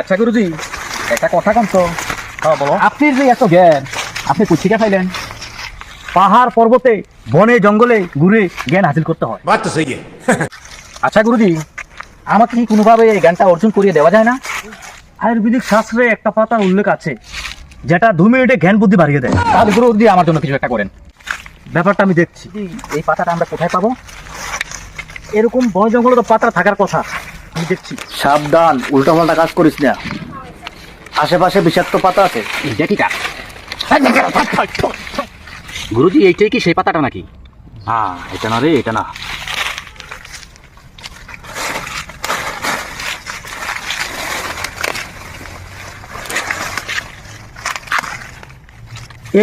আচ্ছা গুরুজি একটা কথা কম তো। হ্যাঁ বলো। আপনি যে এত জ্ঞান আপনি কুচিকা পাইলেন পাহাড় পর্বতে বনে জঙ্গলে ঘুরে জ্ঞান হাসিল করতে হয়। আচ্ছা গুরুজি আমাকে কি কোনোভাবে এই জ্ঞানটা অর্জন করিয়ে দেওয়া যায় না? আয়ুর্বেদিক শাস্ত্রে একটা পাতার উল্লেখ আছে যেটা দু মিনিটে জ্ঞান বুদ্ধি বাড়িয়ে দেয়। তাহলে গুরুজি আমার জন্য কিছু একটা করেন। ব্যাপারটা আমি দেখছি। এই পাতাটা আমরা কোথায় পাবো? এরকম বন জঙ্গলে তো পাতা থাকার কথা। আমি দেখছি। সাবধান কাজ করিস না। আশেপাশে বিষাক্ত পাতা আছে। গুরুজি এইটাই কি সেই পাতাটা নাকি? হ্যাঁ এটা না রে এটা না।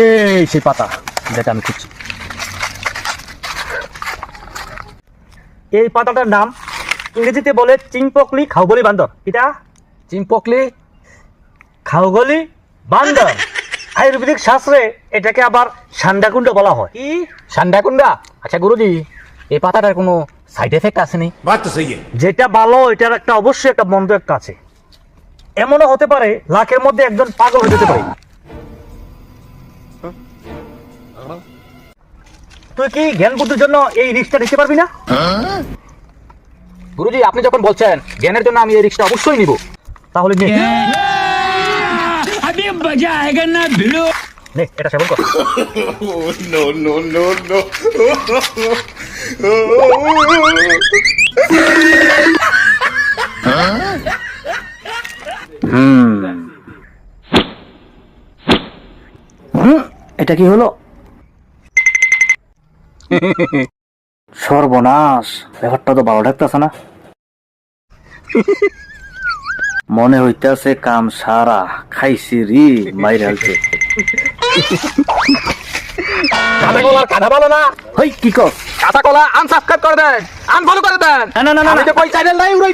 এই সেই পাতা যেটা আমি খুঁজছি। এই পাতাটার নাম ইংরেজিতে বলে চিংপকলি খাওগলি বান্দর। এটা চিংপকলি খাওগলি বান্দর। আয়ুর্বেদিক শাস্ত্রে এটাকে আবার সান্ডাকুন্ডা বলা হয়। কি? সান্ডাকুন্ডা আচ্ছা গুরুজি এই পাতাটার কোনো সাইড এফেক্ট আসেনি? যেটা ভালো এটার একটা অবশ্যই একটা মন্দ একটা আছে। এমনও হতে পারে লাখের মধ্যে একজন পাগল হয়ে যেতে পারে। তুই কি জ্ঞান বুদ্ধির জন্য এই রিস্কটা নিতে পারবি না? হ্যাঁ? গুরুজি আপনি যখন বলছেন জ্ঞানের জন্য আমি এই রিক্সটা অবশ্যই নিব তাহলে এটা কি হলো? সর্বনাশ। ব্যাপারটা তো ভালো ঢাকতেছে না। মনে হইতেছে কাম সারা খাইছি রি মাইর হালছে কাঁচা কলার কাঁধা ভালো না হই কি কর কাঁচা কলা আনসাবস্ক্রাইব করে দেন আনফলো করে দেন না না না না আমি তো কই চ্যানেল নাই উড়াই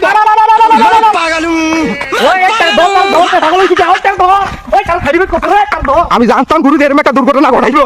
ওই একটা পাগল হইছি যাও ওই কাল খাইবে আমি জানতাম এরকম একটা দুর্ঘটনা ঘটাইবো